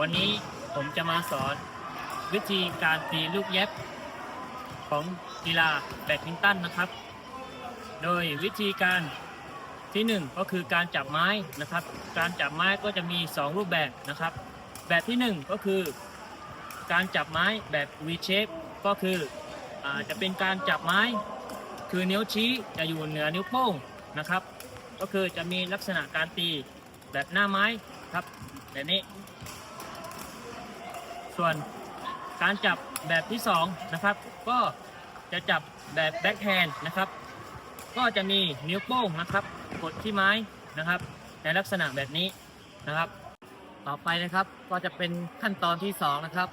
วันนี้ผมจะมาสอนวิธีการตีลูกเย็บ ของกีฬาแบดมินตันนะครับ โดยวิธีการที่หนึ่งก็คือการจับไม้นะครับ การจับไม้ก็จะมี 2 รูปแบบนะครับ แบบที่หนึ่งก็คือ การจับไม้แบบ V shape ก็คืออจะเป็นการจับไม้คือนิ้วชี้จะอยู่เหนือนิ้วโป้งนะครับ ก็คือจะมีลักษณะการตีแบบหน้าไม้ ครับแบบนี้ ส่วนการจับแบบที่2นะครับ ก็จะจับแบบแบ็คแฮนด์นะครับ ก็จะมีนิ้วโป้งนะครับกดที่ไม้นะครับ ในลักษณะแบบนี้นะครับ ต่อไปนะครับก็จะเป็นขั้นตอนที่สองนะครับ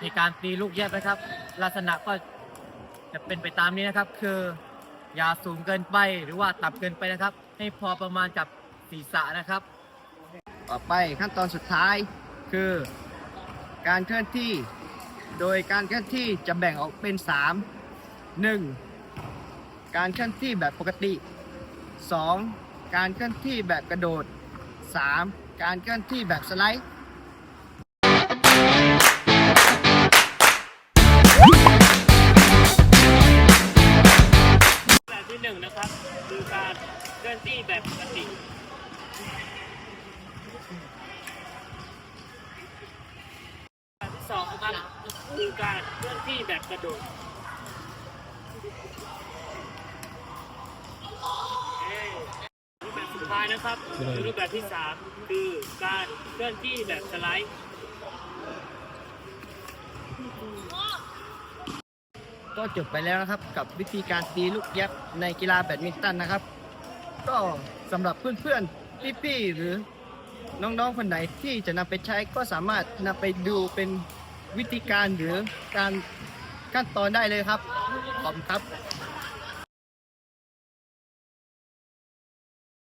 ในการตีลูกแยบนะครับ ลักษณะก็จะเป็นไปตามนี้นะครับ คืออย่าสูงเกินไปหรือว่าต่ำเกินไปนะครับ ให้พอประมาณกับศีรษะนะครับ ต่อไปขั้นตอนสุดท้ายคือ การเคลื่อนที่ โดยการเคลื่อนที่จะแบ่งออกเป็น 3 1. การเคลื่อนที่แบบปกติ 2. การเคลื่อนที่แบบกระโดด 3. การเคลื่อนที่แบบสไลด์แบบที่หนึ่งนะครับคือการเคลื่อนที่แบบปกติ ที่สองนะครับคือการเคลื่อนที่แบบกระโดดรูปแบบสุดท้ายนะครับคือรูปแบบที่สามคือการเคลื่อนที่แบบสไลด์ก็จบไปแล้วนะครับกับวิธีการตีลูกแยบในกีฬาแบดมินตันนะครับ ก็สำหรับเพื่อนๆพี่ๆหรือน้องๆคนไหนที่จะนำไปใช้ก็สามารถนำไปดูเป็น วิธีการหรือการขั้นตอนได้เลยครับ ขอบคุณครับ